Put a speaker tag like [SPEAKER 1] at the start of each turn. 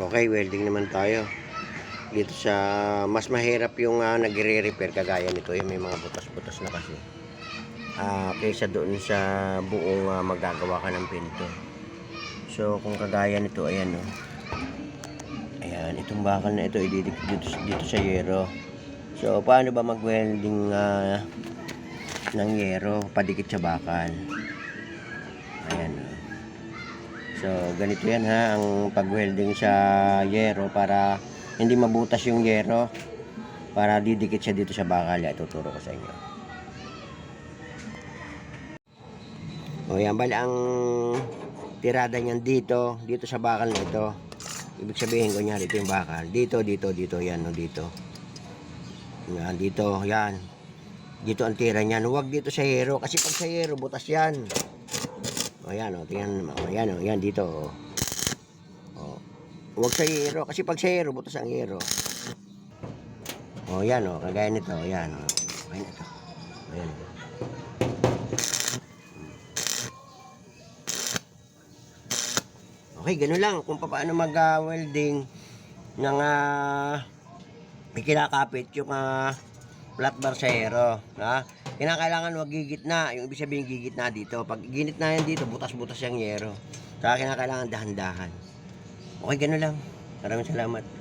[SPEAKER 1] Okay, welding naman tayo. Dito sa mas mahirap yung uh, nagre-repair kagaya nito, yung may mga butas-butas na kasi. Ah, kaysa doon sa buong ah, magagawa ka ng pinto. So, kung kagaya nito, ayan oh. Ayan, itong bakal na ito ididikit dito, dito sa yero. So, paano ba mag-welding ah, ng yero padikit sa bakal? So, ganito yan ha, ang pag-welding sa yero para hindi mabutas yung yero para didikit siya dito sa bakal. Yan, tuturo ko sa inyo. O yan, bali ang tirada niyan dito, dito sa bakal na ito. Ibig sabihin ko niya, dito yung bakal. Dito, dito, dito, yan, o dito. Yan, dito, yan. Dito ang tira niyan. Huwag dito sa yero, kasi pag sa yero, butas yan. O yan, o, tingnan naman. O yan, o, yan, dito, o. O. Huwag sa yero, kasi pag sa yero, butas ang yero. O yan, o, kagaya nito, o yan, o. Ayan ito. O. Okay, ganun lang. Kung paano mag-welding ng uh, kinakapit yung uh, flat bar sa aero. Ha? Kinakailangan wag gigitna. Yung ibig sabihin gigitna dito. Pag ginitna yan dito, butas-butas yung yero. Kaya kinakailangan dahan-dahan. Okay, ganun lang. Maraming salamat.